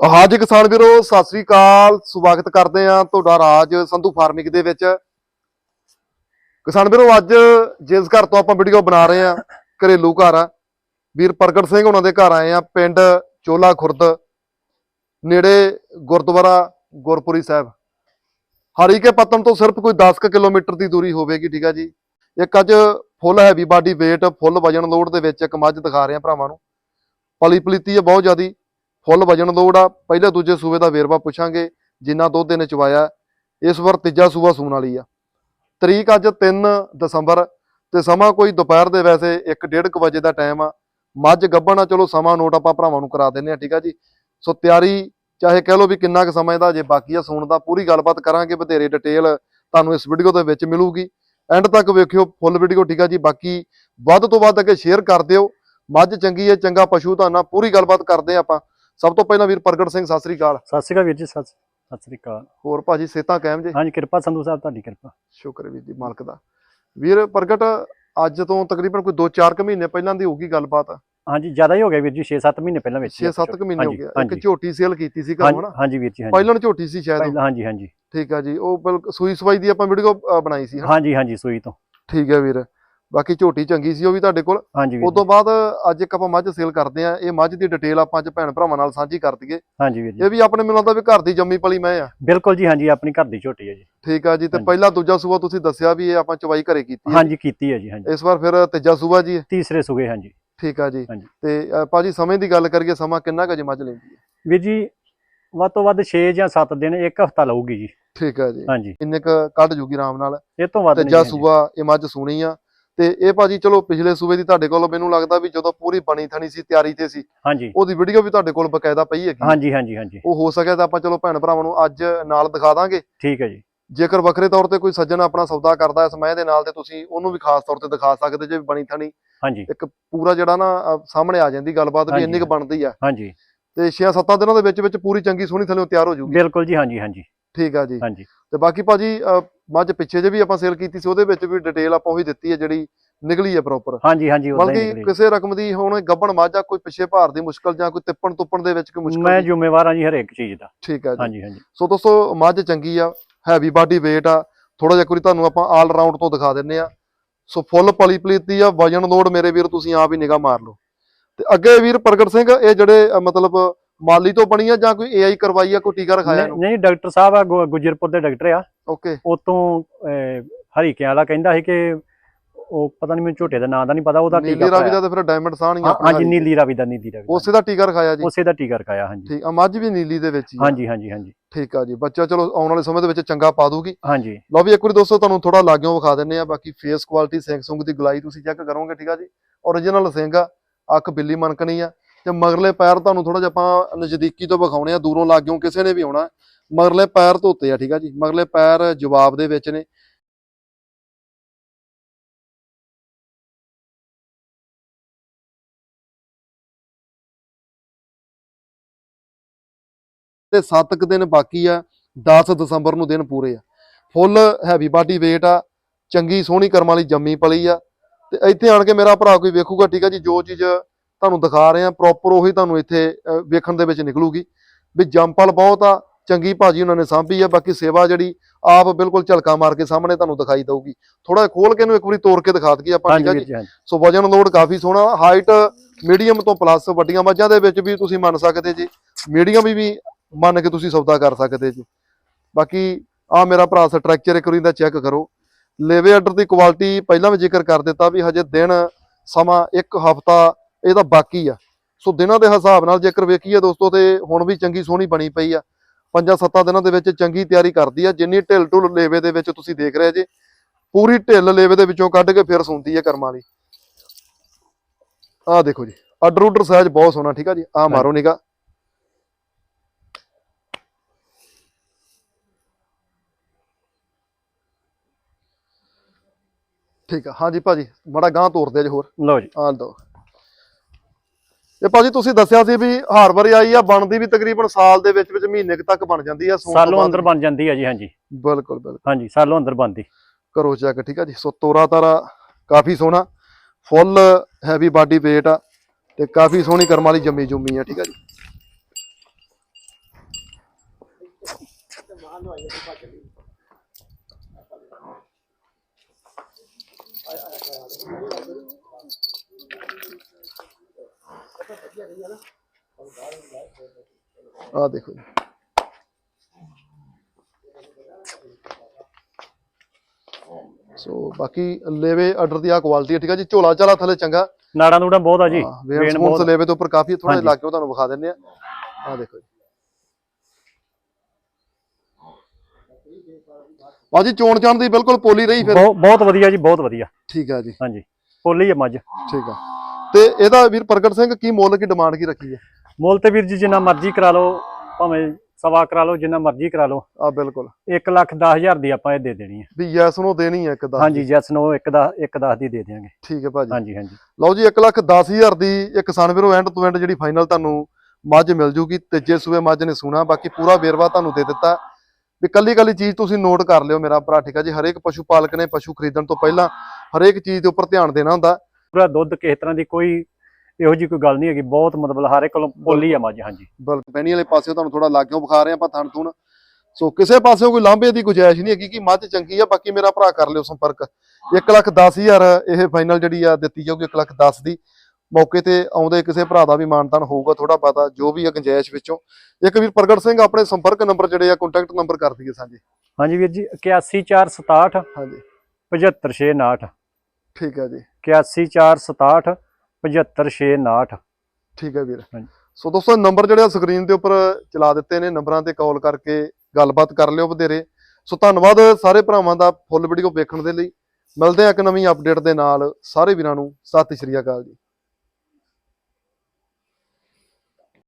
ਹਾਜੀ ਕਿਸਾਨ ਵੀਰੋ, ਸਤਿ ਸ੍ਰੀ ਅਕਾਲ। ਸਵਾਗਤ ਕਰਦੇ ਆ ਤੁਹਾਡਾ ਰਾਜ ਸੰਧੂ ਫਾਰਮਿੰਗ ਦੇ ਵਿੱਚ। ਕਿਸਾਨ ਵੀਰੋ, ਅੱਜ ਜਿਸ ਘਰ ਤੋਂ ਆਪਾਂ ਵੀਡੀਓ ਬਣਾ ਰਹੇ ਆ ਘਰੇਲੂ ਘਰ ਆ। ਵੀਰ ਪ੍ਰਗਟ ਸਿੰਘ ਉਹਨਾਂ ਦੇ ਘਰ ਆਏ ਆ ਪਿੰਡ ਚੋਲਾ ਖੁਰਦ, ਨੇੜੇ ਗੁਰਦੁਆਰਾ ਗੁਰਪੁਰੀ ਸਾਹਿਬ। ਹਰੀਕੇ ਪੱਤਨ ਤੋਂ ਸਿਰਫ ਕੋਈ 10 ਕੁ ਕਿਲੋਮੀਟਰ ਦੀ ਦੂਰੀ ਹੋਵੇਗੀ, ਠੀਕ ਆ ਜੀ। ਇੱਕ ਅੱਜ full heavy body weight, full ਵਜਨ ਲੋਡ ਦੇ ਵਿੱਚ ਇੱਕ ਮੱਝ ਦਿਖਾ ਰਹੇ ਆ ਭਰਾਵਾਂ ਨੂੰ। ਪਲੀ ਪਲੀਤੀ ਹੈ ਬਹੁਤ ਜ਼ਿਆਦੀ। ਫੁੱਲ ਵਜਣ ਲੋੜ ਆ। ਪਹਿਲੇ ਦੂਜੇ ਸੂਬੇ ਦਾ ਵੇਰਵਾ ਪੁੱਛਾਂਗੇ, ਜਿੰਨਾ ਦੁੱਧ ਇਹਨੇ ਚਵਾਇਆ, ਇਸ ਵਾਰ ਤੀਜਾ ਸੂਬਾ ਸੂਣ ਵਾਲੀ ਆ। ਤਰੀਕ ਅੱਜ 3 ਦਸੰਬਰ ਤੇ ਸਮਾਂ ਕੋਈ ਦੁਪਹਿਰ ਦੇ ਵੈਸੇ 1:30 ਵਜੇ ਦਾ ਟਾਈਮ ਆ। ਮੱਝ ਗੱਭਣ ਆ, ਚਲੋ ਸਮਾਂ ਨੋਟ ਆਪਾਂ ਭਰਾਵਾਂ ਨੂੰ ਕਰਾ ਦਿੰਨੇ ਆ, ਠੀਕ ਆ ਜੀ? ਸੋ ਤਿਆਰੀ ਚਾਹੇ ਕਹਿ ਲਓ ਵੀ ਕਿੰਨਾ ਕੁ ਸਮਾਂ ਇਹਦਾ, ਜੇ ਬਾਕੀ ਆ ਸੂਣ ਦਾ, ਪੂਰੀ ਗੱਲਬਾਤ ਕਰਾਂਗੇ, ਬਥੇਰੇ ਡਿਟੇਲ ਤੁਹਾਨੂੰ ਇਸ ਵੀਡੀਓ ਦੇ ਵਿੱਚ ਮਿਲੂਗੀ। ਐਂਡ ਤੱਕ ਵੇਖਿਓ ਫੁੱਲ ਵੀਡੀਓ ਠੀਕ ਆ ਜੀ? ਬਾਕੀ ਵੱਧ ਤੋਂ ਵੱਧ ਅੱਗੇ ਸ਼ੇਅਰ ਕਰ ਦਿਓ। ਮੱਝ ਚੰਗੀ ਹੈ, ਚੰਗਾ ਪਸ਼ੂ ਤੁਹਾਨੂੰ ਪੂਰੀ ਗੱਲਬਾਤ ਕਰਦੇ ਆ ਆਪਾਂ। ਸਭ ਤੋਂ ਪਹਿਲਾਂ ਵੀਰ ਪ੍ਰਗਟ ਸਿੰਘ ਸਤਿ ਸ੍ਰੀ ਅਕਾਲ। ਸਤਿ ਸ਼੍ਰੀ ਅਕਾਲ ਵੀਰ ਜੀ ਸਤਿ ਸਤਿ ਸ਼੍ਰੀ ਅਕਾਲ। ਹੋਰ ਭਾਜੀ ਸੇਤਾਂ ਕਾਇਮ ਜੇ? ਹਾਂਜੀ ਕਿਰਪਾ ਸੰਧੂ ਸਾਹਿਬ ਤੁਹਾਡੀ ਕਿਰਪਾ। ਸ਼ੁਕਰ ਵੀਰ ਜੀ ਮਾਲਕ ਦਾ। ਵੀਰ ਪ੍ਰਗਟ ਅੱਜ ਤੋਂ ਤਕਰੀਬਨ ਕੋਈ 2-4 ਕੁ ਮਹੀਨੇ ਪਹਿਲਾਂ ਦੀ ਹੋਊਗੀ ਗੱਲਬਾਤ? ਹਾਂਜੀ ਜ਼ਿਆਦਾ ਹੀ ਹੋ ਗਿਆ ਵੀਰ ਜੀ 6-7 ਮਹੀਨੇ ਪਹਿਲਾਂ ਵਿੱਚ। 6-7 ਕੁ ਮਹੀਨੇ ਹੋ ਗਿਆ। ਇੱਕ। ਝੋਟੀ ਸੇਲ ਕੀਤੀ ਸੀ ਘਰੋਂ ਹਨਾ? ਹਾਂਜੀ ਵੀਰ ਜੀ ਹਾਂਜੀ। ਪਹਿਲਾਂ ਝੋਟੀ ਸੀ ਸ਼ਾਇਦ ਹਾਂਜੀ ਹਾਂਜੀ। ਠੀਕ ਆ ਜੀ ਉਹ ਬਿਲਕੁਲ ਸੂਈ ਸਵਾਈ ਦੀ ਆਪਾਂ ਵੀਡੀਓ ਬਣਾਈ ਸੀ? ਹਾਂਜੀ ਹਾਂਜੀ ਸੂਈ ਤੋਂ। ਠੀਕ ਹੈ ਵੀਰ। ਬਾਕੀ ਝੋਟੀ ਚੰਗੀ ਸੀ ਉਹ ਵੀ ਤੁਹਾਡੇ ਕੋਲ। ਹਾਂਜੀ ਵੀਰ ਉਸ ਤੋਂ ਬਾਅਦ ਅੱਜ ਇੱਕ ਆਪਾਂ ਮੱਝ ਸੇਲ ਕਰਦੇ ਆ ਇਹ ਮੱਝ ਦੀ ਡਿਟੇਲ ਆਪਾਂ ਅੱਜ ਭੈਣ ਭਰਾਵਾਂ ਨਾਲ ਸਾਂਝੀ ਕਰ ਦਈਏ। ਹਾਂਜੀ ਵੀਰ ਜੀ। ਇਹ ਵੀ ਆਪਣੇ ਮੈਨੂੰ ਲੱਗਦਾ ਵੀ ਘਰ ਦੀ ਜੰਮੀ ਪਲੀ ਮੈਂ ਆ। ਬਿਲਕੁਲ ਜੀ ਹਾਂਜੀ ਆਪਣੀ ਘਰ ਦੀ ਝੋਟੀ ਹੈ ਜੀ। ਠੀਕ ਆ ਜੀ ਤੇ। ਪਹਿਲਾ ਦੂਜਾ ਸੂਆ ਤੁਸੀਂ ਦੱਸਿਆ ਵੀ ਇਹ ਆਪਾਂ ਚਵਾਈ ਘਰੇ ਕੀਤੀ ਹੈ। ਹਾਂਜੀ ਕੀਤੀ ਹੈ ਜੀ ਹਾਂਜੀ। ਇਸ ਵਾਰ ਫਿਰ ਤੀਜਾ ਸੂਆ ਜੀ। ਤੀਸਰੇ ਸੁਗੇ ਹਾਂਜੀ। ਠੀਕ ਆ ਜੀ। ਤੇ ਭਾਜੀ ਸਮੇਂ ਦੀ ਗੱਲ ਕਰੀਏ ਸਮਾਂ ਕਿੰਨਾ ਕੁ ਜੀ ਮੱਝ ਲੈਂਦੀ ਹੈ? ਵੀਰ ਜੀ ਵੱਧ ਤੋਂ ਵੱਧ 6 ਜਾਂ 7 ਦਿਨ ਇੱਕ ਹਫਤਾ ਲਊਗੀ ਜੀ। ਠੀਕ ਆ ਜੀ। ਹਾਂਜੀ। ਇੰਨੇ ਕ ਕੱਢ ਜੂਗੀ ਆਰਾਮ ਨਾਲ? ਇਹ ਤੋਂ ਵੱਧ ਨਹੀਂ ਤੀਜਾ। ਸੂਆ ਇਹ ਮੱਝ ਸੂਣੀ ਆ। ਤੇ ਇਹ ਭਾਜੀ ਚਲੋ ਪਿਛਲੇ ਸੂਬੇ ਦੀ ਤੁਹਾਡੇ ਕੋਲ ਮੈਨੂੰ ਲੱਗਦਾ ਵੀ ਜਦੋਂ ਪੂਰੀ ਬਣੀ ਥਣੀ ਸੀ ਤਿਆਰੀ ਤੇ ਸੀ ਹਾਂਜੀ। ਉਹਦੀ ਵੀਡੀਓ ਵੀ ਤੁਹਾਡੇ ਕੋਲ ਬਕਾਇਦਾ ਪਈ ਹੈਗੀ। ਹਾਂਜੀ ਹਾਂਜੀ ਹਾਂਜੀ। ਉਹ ਹੋ ਸਕਿਆ ਤਾਂ ਆਪਾਂ ਚਲੋ ਭੈਣ ਭਰਾਵਾਂ ਨੂੰ ਅੱਜ ਨਾਲ ਦਿਖਾ ਦਾਂਗੇ। ਠੀਕ ਹੈ ਜੀ। ਜੇਕਰ ਵੱਖਰੇ ਤੌਰ ਤੇ ਕੋਈ ਸੱਜਣ ਆਪਣਾ ਸੌਦਾ ਕਰਦਾ ਇਸ ਮੈਂ ਦੇ ਨਾਲ ਤੇ ਤੁਸੀਂ ਉਹਨੂੰ ਵੀ ਖਾਸ ਤੌਰ ਤੇ ਦਿਖਾ ਸਕਦੇ ਜੇ ਬਣੀ ਥਣੀ। ਹਾਂਜੀ। ਇੱਕ ਪੂਰਾ ਜਿਹੜਾ ਨਾ ਸਾਹਮਣੇ ਆ ਜਾਂਦੀ ਗੱਲਬਾਤ ਵੀ ਇੰਨੀ ਕੁ ਬਣਦੀ ਆ। ਹਾਂਜੀ। ਤੇ 6-7 ਦਿਨਾਂ ਦੇ ਵਿੱਚ ਵਿੱਚ ਪੂਰੀ ਚੰਗੀ ਸੋਹਣੀ ਥੱਲੇ ਤਿਆਰ ਹੋ ਜਾਊਗੀ ਬਿਲਕੁਲ ਜੀ ਹਾਂਜੀ ਹਾਂਜੀ। ਠੀਕ ਆ ਜੀ। ਹਾਂਜੀ। ਤੇ ਬਾਕੀ ਭਾਜੀ ਮੱਝ ਪਿੱਛੇ ਜੇ ਵੀ ਆਪਾਂ ਸੇਲ ਕੀਤੀ ਸੀ ਉਹਦੇ ਵਿੱਚ ਵੀ ਡਿਟੇਲ ਆਪਾਂ ਉਹੀ ਦਿੱਤੀ ਹੈ ਜਿਹੜੀ ਨਿਕਲੀ ਹੈ ਪ੍ਰੋਪਰ ਹਾਂਜੀ ਹਾਂਜੀ ਉਦਾਂ ਹੀ ਬਲਕਿ ਨਿਕਲੀ ਕਿਸੇ ਰਕਮ ਦੀ ਹੁਣ ਗੱਬਣ ਮੱਝ ਕੋਈ ਪਿੱਛੇ ਭਾਰ ਦੀ ਮੁਸ਼ਕਲ ਜਾਂ ਕੋਈ ਤਿੱਪਣ ਤੁੱਪਣ ਦੇ ਵਿੱਚ ਕੋਈ ਮੁਸ਼ਕਲ ਮੈਂ। ਜ਼ਿੰਮੇਵਾਰ ਹਾਂ ਜੀ ਹਰੇਕ ਚੀਜ਼ ਦਾ। ਠੀਕ ਆ ਜੀ। ਹਾਂਜੀ ਹਾਂਜੀ। ਸੋ ਦੋਸਤੋ ਮੱਝ ਚੰਗੀ ਆ ਹੈਵੀ ਬਾਡੀ weight ਆ। ਥੋੜਾ ਜਿਹਾ ਇੱਕ ਵਾਰੀ ਤੁਹਾਨੂੰ ਆਪਾਂ ਆਲ ਰਾਊਂਡ ਤੋਂ ਦਿਖਾ ਦਿੰਨੇ ਆ ਸੋ ਫੁੱਲ ਪਲੀ ਪਲੀਤੀ ਆ ਵਜਨ ਲੋਡ ਮੇਰੇ ਵੀਰ ਤੁਸੀਂ ਆਪ ਹੀ ਨਿਗਾਹ ਮਾਰ ਲਓ। ਤੇ ਅੱਗੇ ਵੀਰ ਪ੍ਰਗਟ ਸਿੰਘ ਇਹ ਜਿਹੜੇ ਅ, ਮਤਲਬ ਮਾਲੀ ਤੋਂ ਬਣੀ ਆ ਜਾਂ ਕੋਈ ਏਆਈ ਕਰਵਾਈ ਆ ਕੋਈ ਟੀਕਾ ਰਖਾਇਆ ਨਹੀਂ ਇਹਨੂੰ? ਨਹੀਂ ਡਾਕਟਰ ਸਾਹਿਬ ਆ ਗੁ- ਗੁਜਰਪੁਰ ਦੇ ਡਾਕਟਰ ਆ। ਓਕੇ। ਉਤੋਂ ਹਰੀਕੇ ਵਾਲਾ ਕਹਿੰਦਾ ਸੀ ਕਿ ਉਹ ਪਤਾ ਨਹੀਂ ਮੈਨੂੰ ਝੋਟੇ ਦਾ ਨਾਂ ਦਾ ਨਹੀਂ ਪਤਾ ਉਹਦਾ ਟੀਕਾ ਨੀਲੀ ਰਾਵੀ ਪਾਇਆ। ਦਾ ਤੇ ਫਿਰ ਡਾਇਮੰਡ ਸਾਹਣੀ ਹਾਂ- ਹਾਂਜੀ ਨੀਲੀ ਰਾਵੀ ਦਾ ਨੀਲੀ ਰਾਵੀ। ਉਸੇ ਦਾ ਟੀਕਾ ਰਖਾਇਆ ਜੀ। ਉਸੇ ਦਾ ਟੀਕਾ ਰਖਾਇਆ ਹਾਂਜੀ। ਠੀਕ ਆ ਮੱਝ ਵੀ ਨੀਲੀ ਦੇ ਵਿੱਚ ਹੀ ਆ। ਹਾਂਜੀ ਹਾਂਜੀ ਹਾਂਜੀ। ਠੀਕ ਆ ਜੀ ਬੱਚਾ ਚਲੋ ਆਉਣ ਵਾਲੇ ਸਮੇਂ ਦੇ ਵਿੱਚ ਚੰਗਾ ਪਾ ਦੂਗੀ। ਹਾਂਜੀ। ਲਓ ਵੀ ਇੱਕ ਵਾਰੀ ਦੋਸਤੋ ਤੁਹਾਨੂੰ ਥੋੜਾ ਲਾਗਿਓ ਵਿਖਾ ਦਿੰਨੇ ਆ ਬਾਕੀ ਫੇਸ ਕੁਆਲਿਟੀ ਸਿੰਘ ਸੁੰਗ ਦੀ ਗਲਾਈ ਤੁਸੀਂ ਚੈੱਕ ਕਰੋਗੇ ਠੀਕ ਆ ਜੀ? Origignal ਸਿੰਘ ਆ ਅੱਖ ਬਿੱਲੀ ਮਨਕਣੀ ਆ। ਤੇ ਮਗਰਲੇ ਪੈਰ ਤੁਹਾਨੂੰ ਥੋੜਾ ਜਿਹਾ ਆਪਾਂ ਨਜ਼ਦੀਕੀ ਤੋਂ ਵਿਖਾਉਣੇ ਆ ਦੂਰੋਂ ਲਾਗਿਓ ਕਿਸੇ ਨੇ ਵੀ ਆਉਣਾ। ਮਗਰਲੇ ਪੈਰ ਧੋਤੇ ਆ ਠੀਕ ਆ ਜੀ? ਮਗਰਲੇ ਪੈਰ ਜਵਾਬ ਦੇ ਵਿੱਚ ਨੇ। ਤੇ 7 ਕੁ ਦਿਨ ਬਾਕੀ ਆ 10 ਦਸੰਬਰ ਨੂੰ ਦਿਨ ਪੂਰੇ ਆ। ਫੁੱਲ ਹੈਵੀ ਬਾਡੀ weight ਆ ਚੰਗੀ ਸੋਹਣੀ ਕਰਮ ਵਾਲੀ ਜੰਮੀ ਪਲੀ ਆ। ਤੇ ਇੱਥੇ ਆਣ ਕੇ ਮੇਰਾ ਭਰਾ ਕੋਈ ਵੇਖੂਗਾ ਠੀਕ ਆ ਜੀ ਜੋ ਚੀਜ਼ ਤੁਹਾਨੂੰ ਦਿਖਾ ਰਹੇ ਆ ਪ੍ਰੋਪਰ ਉਹੀ ਤੁਹਾਨੂੰ ਇੱਥੇ ਵੇਖਣ ਦੇ ਵਿੱਚ ਨਿਕਲੂਗੀ। ਵੀ ਜੰਪਲ ਬਹੁਤ ਆ ਚੰਗੀ ਭਾਜੀ ਉਹਨਾਂ ਨੇ ਸਾਂਭੀ ਆ ਬਾਕੀ ਸੇਵਾ ਜਿਹੜੀ ਆਪ ਬਿਲਕੁਲ ਝਲਕਾ ਮਾਰ ਕੇ ਸਾਹਮਣੇ ਤੁਹਾਨੂੰ ਦਿਖਾਈ ਦਊਗੀ। ਥੋੜਾ ਖੋਲ ਕੇ ਇਹਨੂੰ ਇੱਕ ਵਾਰੀ ਤੋੜ ਕੇ ਦਿਖਾ ਦਈਏ ਆਪਾਂ ਠੀਕ ਆ ਜੀ। ਸੋ ਵਜਨ ਲੋਡ ਕਾਫੀ ਸੋਹਣਾ ਹਾਈਟ ਮੀਡੀਅਮ ਤੋਂ ਪਲੱਸ ਵੱਡੀਆਂ ਮੱਝਾਂ ਦੇ ਵਿੱਚ ਵੀ ਤੁਸੀਂ ਮੰਨ ਸਕਦੇ ਜੀ। ਮੀਡੀਅਮ ਵੀ ਵੀ ਮੰਨ ਕੇ ਤੁਸੀਂ ਸੌਦਾ ਕਰ ਸਕਦੇ ਜੀ। ਬਾਕੀ ਆ ਮੇਰਾ ਭਰਾ ਸਟਰਕਚਰ ਇੱਕ ਵਾਰੀ ਦਾ ਚੈੱਕ ਕਰੋ। ਲੇਵੇ ਆਰਡਰ ਦੀ ਕੁਆਲਿਟੀ ਪਹਿਲਾਂ ਵੀ ਜ਼ਿਕਰ ਕਰ ਦਿੱਤਾ ਵੀ ਹਜੇ ਦਿਨ ਸਮਾਂ ਇੱਕ ਹਫਤਾ ਇਹਦਾ ਬਾਕੀ ਆ। ਸੋ ਦਿਨਾਂ ਦੇ ਹਿਸਾਬ ਨਾਲ ਜੇਕਰ ਵੇਖੀਏ ਦੋਸਤੋ ਤੇ ਹੁਣ ਵੀ ਚੰਗੀ ਸੋਹਣੀ ਬਣੀ ਪਈ ਆ। ਪੰਜਾਂ ਸੱਤਾਂ ਦਿਨਾਂ ਦੇ ਵਿੱਚ ਚੰਗੀ ਤਿਆਰੀ ਕਰਦੀ ਆ। ਜਿੰਨੀ ਢਿੱਲ ਢੁੱਲ ਲੇਵੇ ਦੇ ਵਿੱਚ ਤੁਸੀਂ ਦੇਖ ਰਹੇ ਜੇ ਪੂਰੀ ਢਿੱਲ ਲੇਵੇ ਦੇ ਵਿੱਚੋਂ ਕੱਢ ਕੇ ਫਿਰ ਸੁੰਦੀ ਹੈ ਕਰਮਾਂ ਵਾਲੀ। ਆਹ ਦੇਖੋ ਜੀ ਆਰਡਰ ਉਡਰ ਸਾਈਜ਼ ਬਹੁਤ ਸੋਹਣਾ ਠੀਕ ਆ ਜੀ? ਆਹ ਮਾਰੋ ਨਿਗਾ ਠੀਕ ਆ। ਹਾਂਜੀ ਭਾਜੀ ਬੜਾ ਗਾਂ ਤੋਰਦੇ ਜੇ ਹੋਰ। ਲਓ ਜੀ। ਆਹ ਦੋ ਇਹ ਭਾਜੀ ਤੁਸੀਂ ਦੱਸਿਆ ਸੀ ਵੀ ਹਰ ਵਾਰੀ ਆਈ ਆ ਬਣਦੀ ਵੀ ਤਕਰੀਬਨ ਸਾਲ ਦੇ ਵਿੱਚ ਵਿੱਚ ਮਹੀਨੇ ਕੁ ਤੱਕ ਬਣ ਜਾਂਦੀ ਆ ਸੂਣ ਤੋਂ ਸਾਲੋਂ ਬਾਅਦ। ਅੰਦਰ ਬਣ ਜਾਂਦੀ ਹੈ ਜੀ ਹਾਂਜੀ। ਬਿਲਕੁਲ ਬਿਲਕੁਲ। ਹਾਂਜੀ ਸਾਲੋਂ ਅੰਦਰ ਬਣਦੀ। ਕਰੋ ਚੈੱਕ ਠੀਕ ਆ ਜੀ। ਸੋ ਤੋਰਾ ਤਾਰਾ ਕਾਫੀ ਸੋਹਣਾ ਫੁੱਲ ਹੈਵੀ ਬਾਡੀ weight ਆ ਤੇ ਕਾਫੀ ਸੋਹਣੀ ਕਰਮ ਵਾਲੀ ਜੰਮੀ ਜੁੰਮੀ ਆ ਠੀਕ ਆ ਜੀ। ਆ ਦੇਖੋ ਜੀ। ਸੋ ਬਾਕੀ ਲੇਵੇ ਆਰਡਰ ਦੀ ਆ ਕੁਆਲਿਟੀ ਹੈ ਠੀਕ ਹੈ ਜੀ। ਝੋਲਾ ਝਾਲਾ ਥੱਲੇ ਚੰਗਾ। ਨਾੜਾਂ ਨੂੜਾਂ ਬਹੁਤ ਆ ਜੀ। ਵੇਨ ਬਹੁਤ ਲੇਵੇ ਦੇ ਉੱਪਰ ਕਾਫੀ ਥੋੜੇ ਹਾਂਜੀ। ਕੇ ਉਹ ਤੁਹਾਨੂੰ ਵਿਖਾ ਦਿੰਦੇ ਆ ਆ ਦੇਖੋ ਜੀ। ਬਾਜੀ ਚੋਣ ਚਾਣ ਦੀ ਬਿਲਕੁਲ ਪੋਲੀ ਰਹੀ ਫਿਰ। ਬਹੁਤ ਬਹੁਤ ਵਧੀਆ ਜੀ ਬਹੁਤ ਵਧੀਆ। ਠੀਕ ਹੈ ਜੀ। ਹਾਂਜੀ ਪੋਲੀ ਆ ਮੱਝ। ਠੀਕ ਆ। ਤੇ ਇਹਦਾ ਵੀਰ ਪ੍ਰਗਟ ਸਿੰਘ ਕੀ ਮੁੱਲ ਕੀ ਡਿਮਾਂਡ ਕੀ ਰੱਖੀ ਹੈ ਮੁੱਲ ਤੇ ਵੀਰ ਜੀ ਜਿੰਨਾ ਮਰਜ਼ੀ ਕਰਾ ਲਓ ਭਾਵੇਂ ਸਵਾ ਕਰਾ ਲਓ ਜਿੰਨਾ ਮਰਜ਼ੀ ਕਰਾ ਲਓ। ਆ ਬਿਲਕੁਲ। 1 ਲੱਖ 10 ਹਜ਼ਾਰ ਦੀ ਆਪਾਂ ਇਹ ਦੇ ਦੇਣੀ ਹੈ ਵੀ ਯੈਸ ਨੂੰ ਦੇਣੀ ਹੈ ਇੱਕ ਦਾ ਹਾਂਜੀ ਜੈਸ ਨੋ 1 ਦਾ 1 10 ਦੀ ਦੇ ਦੇਵਾਂਗੇ ਠੀਕ ਹੈ ਭਾਜੀ। ਹਾਂਜੀ ਹਾਂਜੀ। ਲਓ ਜੀ 1 ਲੱਖ 10 ਹਜ਼ਾਰ ਦੀ ਇੱਕ ਕਿਸਾਨ ਵੀਰੋ ਐਂਡ ਟੂ ਐਂਡ ਜਿਹੜੀ ਫਾਈਨਲ ਤੁਹਾਨੂੰ ਮੱਝ ਮਿਲ ਜੂਗੀ। ਤੀਜੇ ਸੂਏ ਮੱਝ ਨੇ ਸੁਣਾ ਬਾਕੀ ਪੂਰਾ ਵੇਰਵਾ ਤੁਹਾਨੂੰ ਦੇ ਦਿੱਤਾ। ਵੀ ਕੱਲੀ ਕੱਲੀ ਚੀਜ਼ ਤੁਸੀਂ ਨੋਟ ਕਰ ਲਿਓ ਮੇਰਾ ਭਰਾ ਠੀਕ ਹੈ ਜੀ? ਹਰੇਕ ਪਸ਼ੂ ਪਾਲਕ ਨੇ ਪਸ਼ੂ ਖਰੀਦਣ ਤੋਂ ਪਹਿਲਾਂ ਹਰੇਕ ਚੀਜ਼ ਦੇ ਉੱਪਰ ਧਿਆਨ ਦੇਣਾ ਹੁੰਦਾ। ਪੂਰਾ ਦੁੱਧ ਕਿਸੇ ਤਰ੍ਹਾਂ ਦੀ ਕੋਈ ਇਹੋ ਜੀ ਕੋਈ ਗੱਲ ਨਹੀਂ ਹੈਗੀ ਬਹੁਤ ਮਤਲਬ ਹਰ ਕੋਲੋਂ ਪੋਲੀ ਆ ਮੱਝ ਹਾਂਜੀ। ਬਲਕ ਪੈਣੀ ਵਾਲੇ ਪਾਸੇ ਤੁਹਾਨੂੰ ਥੋੜਾ ਲਾਗਿਓ ਵਿਖਾ ਰਹੇ ਆਪਾਂ ਥਣ ਥੁਣ। ਸੋ ਕਿਸੇ ਪਾਸਿਓਂ ਕੋਈ ਲਾਂਭੇ ਦੀ ਗੁੰਜਾਇਸ਼ ਨਹੀਂ ਹੈਗੀ ਕਿ ਮੱਝ ਚੰਗੀ ਆ ਬਾਕੀ ਮੇਰਾ ਭਰਾ ਕਰ ਲਿਓ ਸੰਪਰਕ। 1 ਲੱਖ 10 ਹਜ਼ਾਰ ਇਹ ਫਾਈਨਲ ਜਿਹੜੀ ਆ ਦਿੱਤੀ ਜਾਊਗੀ 1 ਲੱਖ 10 ਦੀ। ਮੌਕੇ ਤੇ ਆਉਂਦੇ ਕਿਸੇ ਭਰਾ ਦਾ ਵੀ ਮਾਨਤਾਨ ਹੋਊਗਾ ਥੋੜਾ ਪਤਾ ਜੋ ਵੀ ਗੁੰਜਾਇਸ਼ ਵਿੱਚੋਂ। ਇੱਕ ਵੀਰ ਪ੍ਰਗਟ ਸਿੰਘ ਆਪਣੇ ਸੰਪਰਕ ਨੰਬਰ ਜਿਹੜੇ ਆ ਕੰਟੈਕਟ ਨੰਬਰ ਕਰ ਦਈਏ ਸਾਂਝੇ। ਹਾਂਜੀ ਵੀਰ ਜੀ 81467 ਹਾਂਜੀ। 75659 ਠੀਕ ਹੈ ਜੀ। 81467 75659 ਠੀਕ ਹੈ ਵੀਰ। ਹਾਂਜੀ। ਸੋ ਦੋਸਤੋ ਨੰਬਰ ਜਿਹੜੇ ਆ ਸਕਰੀਨ ਦੇ ਉੱਪਰ ਚਲਾ ਦਿੱਤੇ ਨੇ। ਨੰਬਰਾਂ ਤੇ ਕਾਲ ਕਰਕੇ ਗੱਲਬਾਤ ਕਰ ਲਿਓ ਵਧੇਰੇ। ਸੋ ਧੰਨਵਾਦ ਸਾਰੇ ਭਰਾਵਾਂ ਦਾ ਫੁੱਲ ਵੀਡੀਓ ਵੇਖਣ ਦੇ ਲਈ। ਮਿਲਦੇ ਆ ਇੱਕ ਨਵੀਂ ਅਪਡੇਟ ਦੇ ਨਾਲ। ਸਾਰੇ ਵੀਰਾਂ ਨੂੰ ਸਤਿ ਸ਼੍ਰੀ ਅਕਾਲ ਜੀ।